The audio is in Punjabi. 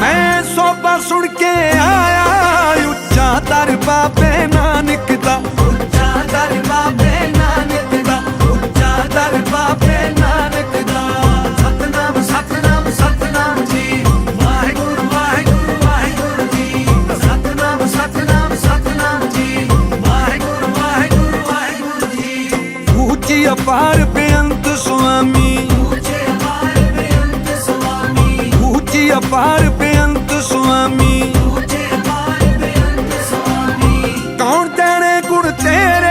ਮੈਂ ਸੋਭਾ ਸੁਣ ਕੇ ਆਇਆ, ਉੱਚਾ ਦਰ ਬਾਬੇ ਨਾਨਕ ਦਾ। ਉੱਚਾ ਦਰ ਬਾਬੇ ਨਾਨਕ ਦਾ, ਉੱਚਾ ਦਰ ਬਾਬੇ ਨਾਨਕ ਦਾ। ਸਤਨਾਮ ਸਤਨਾਮ ਸਤਨਾਮ ਜੀ। ਵਾਹਿਗੁਰੂ ਵਾਹਿਗੁਰੂ ਵਾਹਿਗੁਰੂ ਜੀ। ਸਤਨਾਮ ਸਤਨਾਮ ਸਤਨਾਮ ਜੀ। ਵਾਹਿਗੁਰੂ ਵਾਹਿਗੁਰੂ ਵਾਹਿਗੁਰੂ ਜੀ। ਉੱਚੀ ਅਪਾਰ ਬੇਅੰਤ ਸੁਆਮੀ। ਉੱਚੇ ਅਪਾਰ ਬੇਅੰਤ ਸੁਆਮੀ। ਉੱਚੀ ਅਪਾਰ ਸੁਆਮੀ। ਕੌਣ ਤੇਰੇ ਗੁਣ ਤੇਰੇ